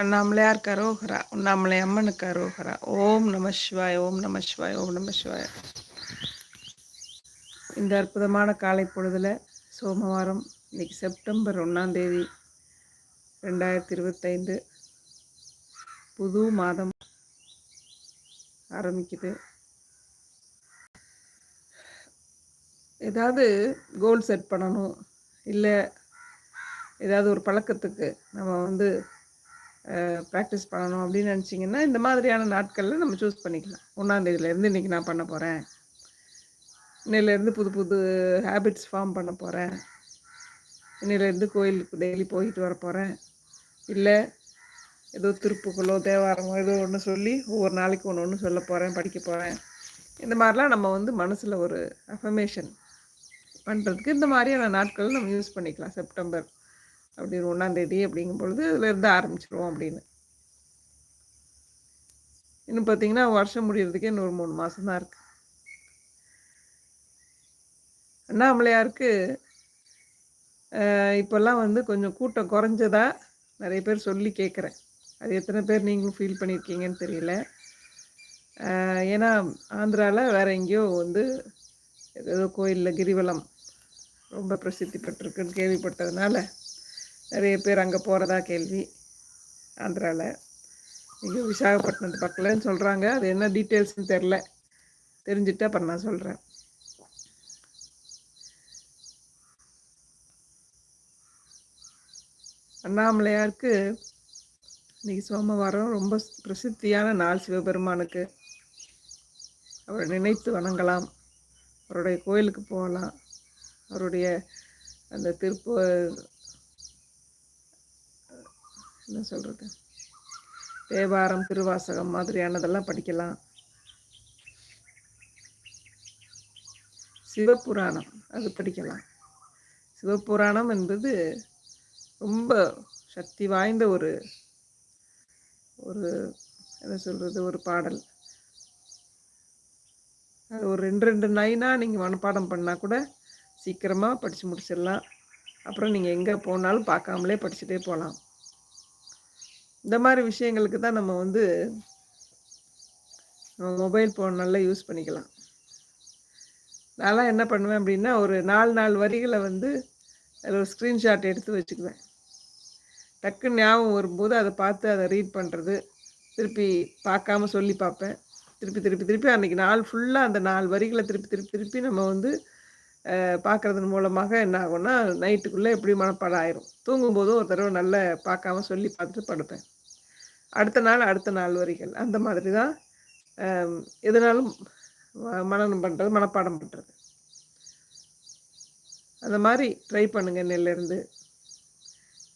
அண்ணாமலையார் கரோகரா? உண்ணாமலை அம்மனுக்கு கரோகரா. ஓம் நம சிவாய் ஓம் நம சிவாய் ஓம் நம சிவாய். இந்த அற்புதமான காலை பொழுதில் சோமவாரம் இன்னைக்கு செப்டம்பர் ஒன்றாம் தேதி ரெண்டாயிரத்தி இருபத்தைந்து புது மாதம் ஆரம்பிக்குது. ஏதாவது கோல் செட் பண்ணணும் இல்லை ஏதாவது ஒரு பழக்கத்துக்கு நம்ம வந்து ப்ராக்டிஸ் பண்ணணும் அப்படின்னு நினச்சிங்கன்னா இந்த மாதிரியான நாட்களில் நம்ம சூஸ் பண்ணிக்கலாம். ஒன்றாந்தேதியிலேருந்து இன்றைக்கி நான் பண்ண போகிறேன் இன்னிலேருந்து புது புது ஹேபிட்ஸ் ஃபார்ம் பண்ண போகிறேன் இன்னிலேருந்து கோயிலுக்கு டெய்லி போயிட்டு வர போகிறேன் இல்லை ஏதோ திருப்புகளோ தேவாரமோ ஏதோ ஒன்று சொல்லி ஒவ்வொரு நாளைக்கு ஒன்று ஒன்று சொல்ல போகிறேன் படிக்க போகிறேன் இந்த மாதிரிலாம் நம்ம வந்து மனசில் ஒரு அஃபர்மேஷன் பண்ணுறதுக்கு இந்த மாதிரியான நாட்கள் நம்ம யூஸ் பண்ணிக்கலாம். செப்டம்பர் அப்படின்னு ஒன்றாந்தேதி அப்படிங்கும் பொழுது இதுலேருந்து ஆரம்பிச்சிருவோம் அப்படின்னு. இன்னும் பார்த்தீங்கன்னா வருஷம் முடிகிறதுக்கே இன்னொரு மூணு மாதம் தான் இருக்குது அண்ணாமலையாருக்கு இப்போல்லாம் வந்து கொஞ்சம் கூட்டம் குறைஞ்சதா நிறைய பேர் சொல்லி கேட்குறேன் அது எத்தனை பேர் நீங்களும் ஃபீல் பண்ணியிருக்கீங்கன்னு தெரியல. ஏன்னா ஆந்திராவில் வேறு எங்கேயோ வந்து ஏதோ கோயிலில் கிரிவலம் ரொம்ப பிரசித்தி பெற்றிருக்குன்னு கேள்விப்பட்டதுனால நிறைய பேர் அங்கே போகிறதா கேள்வி. ஆந்திராவில் இங்கே விசாகப்பட்டினத்து பக்கலன்னு சொல்கிறாங்க அது என்ன டீட்டெயில்ஸ்னு தெரில தெரிஞ்சுட்டு அப்புறம் நான் சொல்கிறேன் அண்ணாமலையாருக்கு இன்னைக்கு சோமவாரம். ரொம்ப பிரசித்தியான நாள் சிவபெருமானுக்கு. அவரை நினைத்து வணங்கலாம். அவருடைய கோயிலுக்கு போகலாம். அவருடைய அந்த திருப்ப என்ன சொல்கிறது தேவாரம் திருவாசகம் மாதிரியானதெல்லாம் படிக்கலாம். சிவபுராணம் அது படிக்கலாம். சிவபுராணம் என்பது ரொம்ப சக்தி வாய்ந்த ஒரு ஒரு என்ன சொல்கிறது ஒரு பாடல். அது ஒரு ரெண்டு ரெண்டு நைனாக நீங்கள் மனப்பாடம் பண்ணால் கூட சீக்கிரமாக படித்து முடிச்சிடலாம். அப்புறம் நீங்கள் எங்கே போனாலும் பார்க்காமலே படிச்சுட்டே போகலாம். இந்த மாதிரி விஷயங்களுக்கு தான் நம்ம வந்து மொபைல் ஃபோன் நல்லா யூஸ் பண்ணிக்கலாம். நான்லாம் என்ன பண்ணுவேன் அப்படின்னா ஒரு நாலு நாலு வரிகளை வந்து அதில் ஒரு ஸ்க்ரீன்ஷாட் எடுத்து வச்சுக்குவேன். டக்குன்னு ஞாபகம் வரும்போது அதை பார்த்து அதை ரீட் பண்ணுறது திருப்பி பார்க்காம சொல்லி பார்ப்பேன். திருப்பி திருப்பி திருப்பி அன்றைக்கி நாள் ஃபுல்லாக அந்த நாலு வரிகளை திருப்பி திருப்பி திருப்பி நம்ம வந்து பார்க்குறதன் மூலமாக என்ன ஆகும்னா நைட்டுக்குள்ளே எப்படி மனப்பாடம் ஆயிரும். தூங்கும்போதும் ஒரு தடவை நல்லா பார்க்காம சொல்லி பார்த்துட்டு படுப்பேன். அடுத்த நாள் அடுத்த நாள் வரிகள். அந்த மாதிரி தான் எதுனாலும் மனநம் பண்ணுறது மனப்பாடம் பண்ணுறது அந்த மாதிரி ட்ரை பண்ணுங்கள் நெல்லேருந்து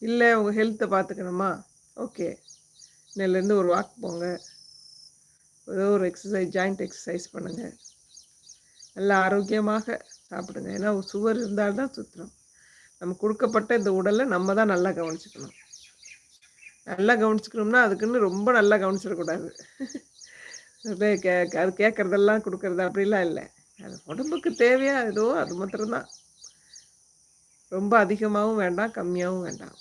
இல்லை உங்கள் ஹெல்த்தை பார்த்துக்கணுமா ஓகே நெல்லேருந்து ஒரு வாக் போங்க. ஏதோ ஒரு எக்ஸசைஸ் ஜாயிண்ட் எக்ஸசைஸ் பண்ணுங்கள் நல்லா ஆரோக்கியமாக சாப்பிடுங்க. ஏன்னா சுவர் இருந்தால்தான் சுத்தம் நம்ம கொடுக்கப்பட்ட இந்த உடலை நம்ம தான் நல்லா கவனிச்சுக்கணும். நல்லா கவனிச்சுக்கணும்னா அதுக்குன்னு ரொம்ப நல்லா கவனிச்சிடக்கூடாது. கே அது கேட்குறதெல்லாம் கொடுக்குறது அப்படிலாம் இல்லை. அது உடம்புக்கு தேவையா ஏதோ அது மாத்திரம்தான். ரொம்ப அதிகமாகவும் வேண்டாம் கம்மியாகவும் வேண்டாம்.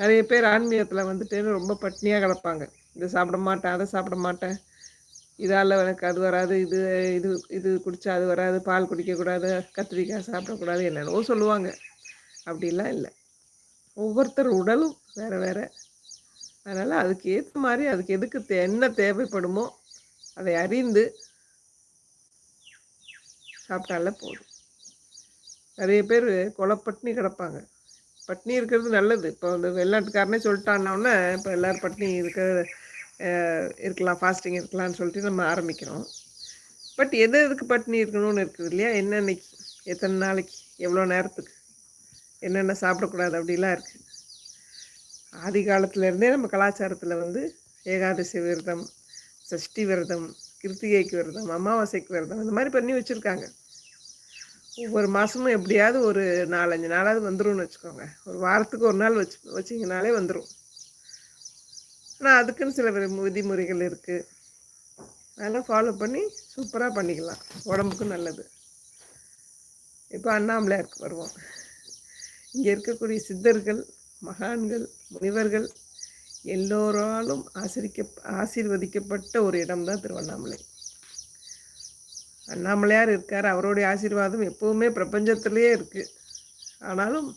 நிறைய பேர் ஆன்மீகத்தில் வந்துட்டு ரொம்ப பட்னியாக கிடப்பாங்க. இதை சாப்பிட மாட்டேன் அதை சாப்பிட மாட்டேன். இதால் எனக்கு அது வராது இது இது இது குடித்தா அது வராது பால் குடிக்கக்கூடாது கத்திரிக்காய் சாப்பிடக்கூடாது என்னென்னவோ சொல்லுவாங்க. அப்படிலாம் இல்லை. ஒவ்வொருத்தர் உடலும் வேறு வேறு. அதனால் அதுக்கு ஏற்ற மாதிரி அதுக்கு எதுக்கு தே என்ன தேவைப்படுமோ அதை அறிந்து சாப்பிட்டால போதும். நிறைய பேர் கொலை பட்னி கிடப்பாங்க. பட்னி இருக்கிறது நல்லது. இப்போ வந்து வெளிநாட்டுக்காரனே சொல்லிட்டான்னொன்னே இப்போ எல்லோரும் பட்னி இருக்க இருக்கலாம் ஃபாஸ்டிங் இருக்கலாம்னு சொல்லிட்டு நம்ம ஆரம்பிக்கிறோம். பட் எது எதுக்கு பட்னி இருக்கணும்னு இருக்குது இல்லையா? என்னன்னைக்கு? எத்தனை நாளைக்கு? எவ்வளோ நேரத்துக்கு? என்னென்ன சாப்பிடக்கூடாது அப்படிலாம் இருக்குது ஆதி காலத்துலேருந்தே நம்ம கலாச்சாரத்தில் வந்து ஏகாதசி விரதம் சஷ்டி விரதம் கிருத்திகைக்கு விரதம் அமாவாசைக்கு விரதம் இந்த மாதிரி பண்ணி வச்சுருக்காங்க. ஒவ்வொரு மாதமும் எப்படியாவது ஒரு நாலஞ்சு நாளாவது வந்துடும்னு வச்சுக்கோங்க. ஒரு வாரத்துக்கு ஒரு நாள் வச்சு வச்சிங்கனாலே வந்துடும் ஆனால் அதுக்குன்னு சில விதிமுறைகள் இருக்குது அதெல்லாம் ஃபாலோ பண்ணி சூப்பராக பண்ணிக்கலாம். உடம்புக்கும் நல்லது. இப்போ அண்ணாமலையாருக்கு வருவோம். இங்கே இருக்கக்கூடிய சித்தர்கள் மகான்கள் முனிவர்கள் எல்லோராலும் ஆசிரிக்க ஆசீர்வதிக்கப்பட்ட ஒரு இடம் தான் திருவண்ணாமலை. அண்ணாமலையார் இருக்கார் அவருடைய ஆசீர்வாதம் எப்போவுமே பிரபஞ்சத்திலே இருக்குது ஆனாலும்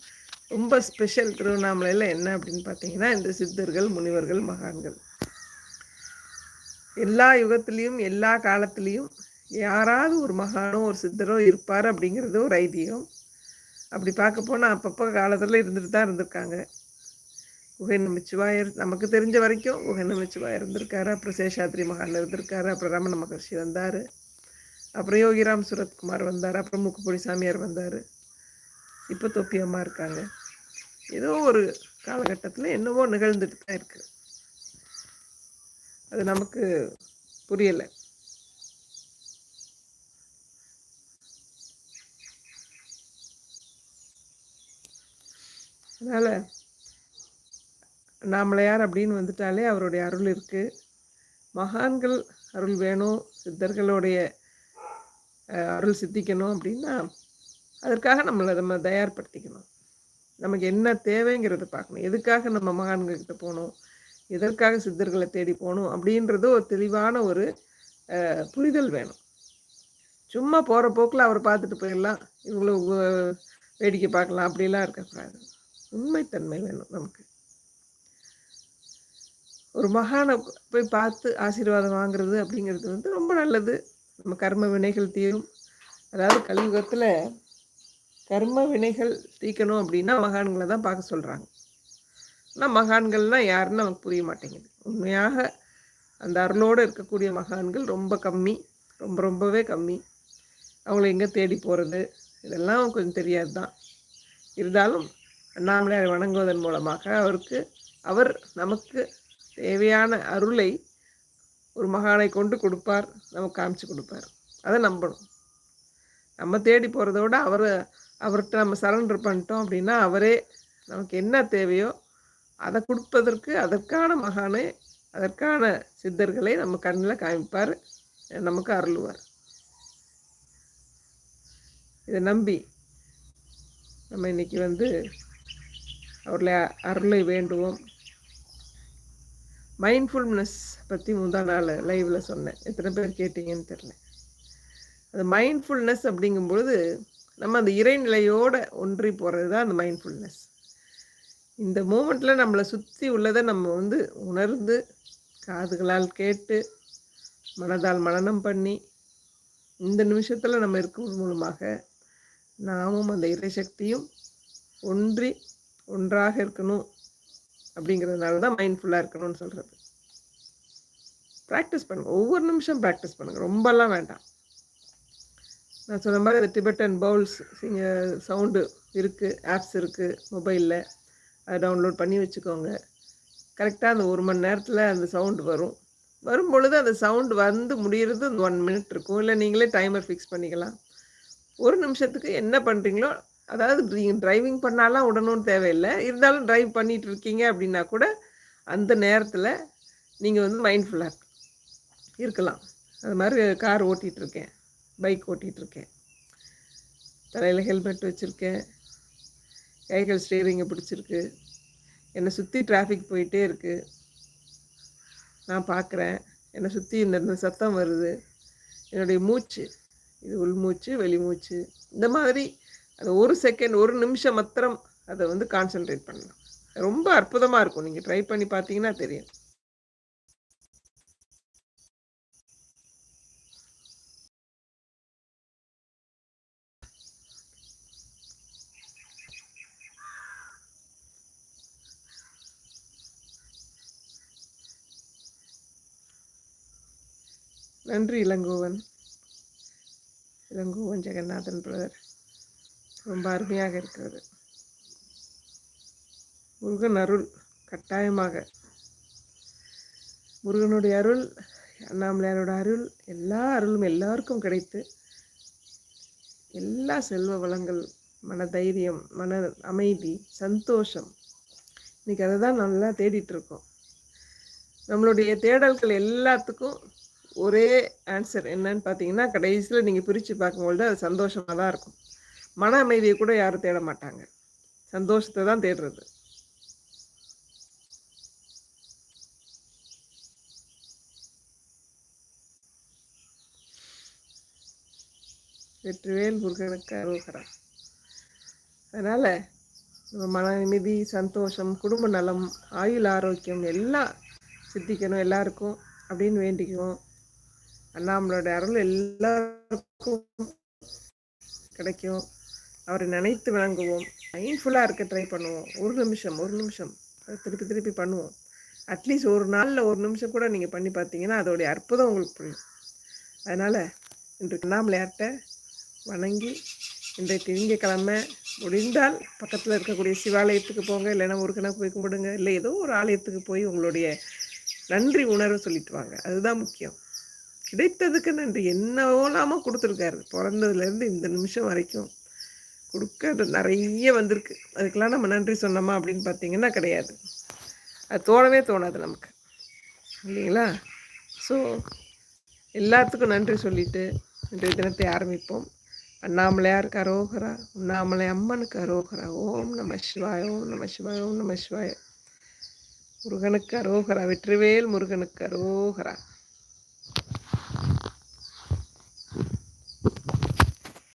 ரொம்ப ஸ்பெஷல் திருவண்ணாமலையில் என்ன அப்படின்னு பார்த்தீங்கன்னா இந்த சித்தர்கள் முனிவர்கள் மகான்கள். எல்லா யுகத்துலேயும் எல்லா காலத்துலேயும் யாராவது ஒரு மகானோ ஒரு சித்தரோ இருப்பார் அப்படிங்கிறது ஒரு ஐதீகம். அப்படி பார்க்க போனால் அப்பப்போ காலத்தில் இருந்துட்டு தான் இருந்திருக்காங்க. குகை நமச்சிவாயர் நமக்கு தெரிஞ்ச வரைக்கும் குகை நமச்சிவாயர் இருந்திருக்காரு அப்புறம் சேஷாத்ரி மகாலில் இருந்திருக்காரு அப்புறம் ரமண மகர்ஷி வந்தார் அப்புறம் யோகிராம் சுரத்குமார் வந்தார் அப்புறம் முக்குப்பொடி சாமியார் வந்தார். இப்போ தொப்பி அம்மா இருக்காங்க. ஏதோ ஒரு காலகட்டத்தில் என்னவோ நிகழ்ந்துட்டு தான் இருக்குது அது நமக்கு புரியலை. அதனால் நாமளையார் அப்படின்னு வந்துட்டாலே அவருடைய அருள் இருக்குது மகான்கள் அருள் வேணும் சித்தர்களுடைய அருள் சித்திக்கணும் அப்படின்னா அதற்காக நம்மளை நம்ம தயார்படுத்திக்கணும். நமக்கு என்ன தேவைங்கிறத பார்க்கணும். எதுக்காக நம்ம மகான்கள்கிட்ட போகணும்? எதற்காக சித்தர்களை தேடி போகணும்? அப்படின்றது ஒரு தெளிவான ஒரு புரிதல் வேணும். சும்மா போகிற போக்கில் அவரை பார்த்துட்டு போயிடலாம். இவ்வளோ வேடிக்கை பார்க்கலாம். அப்படிலாம் இருக்கக்கூடாது. உண்மைத்தன்மை வேணும் நமக்கு. ஒரு மகானை போய் பார்த்து ஆசீர்வாதம் வாங்குறது அப்படிங்கிறது வந்து ரொம்ப நல்லது. நம்ம கர்ம வினைகள் தீரும். அதாவது கலியுகத்தில் கர்ம வினைகள் தீக்கணும் அப்படின்னா மகான்களை தான் பார்க்க சொல்கிறாங்க ஆனால் மகான்கள்னால் யாருன்னு நமக்கு புரிய மாட்டேங்குது. உண்மையாக அந்த அருளோடு இருக்கக்கூடிய மகான்கள் ரொம்ப கம்மி. ரொம்ப ரொம்பவே கம்மி. அவங்கள எங்கே தேடி போகிறது இதெல்லாம் கொஞ்சம் தெரியாது தான் இருந்தாலும் அண்ணாமலையார் வணங்குவதன் மூலமாக அவருக்கு அவர் நமக்கு தேவையான அருளை ஒரு மகானை கொண்டு கொடுப்பார் நமக்கு காமிச்சு கொடுப்பார். அதை நம்பணும். நம்ம தேடி போகிறத விட அவர் அவர்கிட்ட நம்ம சரண்டர் பண்ணிட்டோம் அப்படின்னா அவரே நமக்கு என்ன தேவையோ அதை கொடுப்பதற்கு அதற்கான மகானை அதற்கான சித்தர்களை நம்ம கண்ணில் காமிப்பார் நமக்கு அருளுவார். இதை நம்பி நம்ம இன்னைக்கு வந்து அவர்களை அருளை வேண்டுவோம். மைண்ட்ஃபுல்னஸ் பற்றி முந்தா நாள் லைவில் சொன்னேன். எத்தனை பேர் கேட்டீங்கன்னு தெரில. அது மைண்ட்ஃபுல்னஸ் அப்படிங்கும்பொழுது நம்ம அந்த இறைநிலையோடு ஒன்றி போகிறது தான் அந்த மைண்ட்ஃபுல்னஸ் இந்த மூமெண்ட்டில் நம்மளை சுற்றி உள்ளதை நம்ம வந்து உணர்ந்து காதுகளால் கேட்டு மனதால் மனநம் பண்ணி இந்த நிமிஷத்தில் நம்ம இருக்கும் மூலமாக நாமும் அந்த இறைசக்தியும் ஒன்றி ஒன்றாக இருக்கணும் அப்படிங்கிறதுனால தான் மைண்ட்ஃபுல்லாக இருக்கணும்னு சொல்கிறது ப்ராக்டிஸ் பண்ணுங்கள் ஒவ்வொரு நிமிஷம் ப்ராக்டிஸ் பண்ணுங்கள் ரொம்பலாம் வேண்டாம். நான் சொன்ன மாதிரி அந்த டிபெட்டன் பவுல்ஸ் சவுண்டு இருக்குது ஆப்ஸ் இருக்குது மொபைலில் அதை டவுன்லோட் பண்ணி வச்சுக்கோங்க. கரெக்டாக அந்த ஒரு மணி நேரத்தில் அந்த சவுண்டு வரும். வரும் பொழுது அந்த சவுண்டு வந்து முடிகிறது அந்த ஒன் மினிட் இருக்கும். இல்லை நீங்களே டைமர் ஃபிக்ஸ் பண்ணிக்கலாம். ஒரு நிமிஷத்துக்கு என்ன பண்ணுறீங்களோ அதாவது நீங்கள் டிரைவிங் பண்ணாலாம் விடணும்னு தேவையில்லை. இருந்தாலும் டிரைவ் பண்ணிகிட்டு இருக்கீங்க அப்படின்னா கூட அந்த நேரத்தில் நீங்கள் வந்து மைண்ட்ஃபுல்லாக இருக்கலாம். அது மாதிரி கார் ஓட்டிகிட்ருக்கேன் பைக் ஓட்டிகிட்ருக்கேன் தலையில் ஹெல்மெட் வச்சுருக்கேன். கைகள் ஸ்டேரிங்கை பிடிச்சிருக்கு. என்னை சுற்றி டிராஃபிக் போயிட்டே இருக்குது நான் பார்க்குறேன் என்னை சுற்றி இந்த சத்தம் வருது. என்னுடைய மூச்சு இது உள்மூச்சு வெளிமூச்சு இந்த மாதிரி அது ஒரு செகண்ட் ஒரு நிமிஷம் மாத்திரம் அதை வந்து கான்சென்ட்ரேட் பண்ணலாம் ரொம்ப அற்புதமாக இருக்கும். நீங்கள் ட்ரை பண்ணி பார்த்தீங்கன்னா தெரியும். நன்றி இளங்கோவன். இளங்கோவன் ஜெகநாதன் பிரதர் ரொம்ப அருமையாக இருக்கிறது. முருகன் அருள் கட்டாயமாக. முருகனுடைய அருள் அண்ணாமலையாரோட அருள் எல்லா அருளும் எல்லாருக்கும் கிடைத்து எல்லா செல்வ வளங்கள் மன தைரியம் மன அமைதி சந்தோஷம் இன்னைக்கு அதை தான் நல்லா தேடிட்டுருக்கோம் நம்மளுடைய தேடல்கள் எல்லாத்துக்கும் ஒரே ஆன்சர் என்னன்னு பார்த்தீங்கன்னா கடைசியில் நீங்கள் பிரித்து பார்க்கும்பொழுது அது சந்தோஷமாக தான் இருக்கும். மன அமைதியை கூட யாரும் தேட மாட்டாங்க. சந்தோஷத்தை தான் தேடுறது. வெற்றிவேல் முருகனுக்கு அருகரா அதனால் நம்ம மன அமைதி சந்தோஷம் குடும்ப நலம் ஆயுள் ஆரோக்கியம் எல்லாம் சித்திக்கணும் எல்லாருக்கும் அப்படின்னு வேண்டிக்குவோம். அண்ணாமலோட அருள் எல்லாருக்கும் கிடைக்கும். அவரை நினைத்து விளங்குவோம். மைண்ட்ஃபுல்லாக இருக்க ட்ரை பண்ணுவோம். ஒரு நிமிஷம் ஒரு நிமிஷம். திருப்பி திருப்பி பண்ணுவோம். அட்லீஸ்ட் ஒரு நாளில் ஒரு நிமிஷம் கூட நீங்கள் பண்ணி பார்த்தீங்கன்னா அதோடைய அற்புதம் உங்களுக்கு புரியும். அதனால் இன்று அண்ணாமலையார்கிட்ட வணங்கி இன்றைய திங்கக்கிழமை முடிந்தால் பக்கத்தில் இருக்கக்கூடிய சிவாலயத்துக்கு போங்க. இல்லைன்னா முருகனை போய் கும்பிடுங்க. இல்லை ஏதோ ஒரு ஆலயத்துக்கு போய் உங்களுடைய நன்றி உணர்வு சொல்லிட்டு வாங்க. அதுதான் முக்கியம். கிடைத்ததுக்கு நன்றி. என்னவோலாமல் கொடுத்துருக்காரு. பிறந்ததுலேருந்து இந்த நிமிஷம் வரைக்கும். கொடுக்க நிறைய வந்திருக்கு. அதுக்கெல்லாம் நம்ம நன்றி சொன்னோமா அப்படின்னு பார்த்தீங்கன்னா கிடையாது. அது தோணவே தோணாது நமக்கு. இல்லைங்களா? ஸோ எல்லாத்துக்கும் நன்றி சொல்லிட்டு இன்றைய தினத்தை ஆரம்பிப்போம். அண்ணாமலையாருக்கு அரோகரா? உண்ணாமலை அம்மனுக்கு அரோகரா. ஓம் நம சிவாய ஓம் நம சிவாய ஓம் நம சிவாய. முருகனுக்கு அரோகரா. வெற்றிவேல் முருகனுக்கு அரோகரா.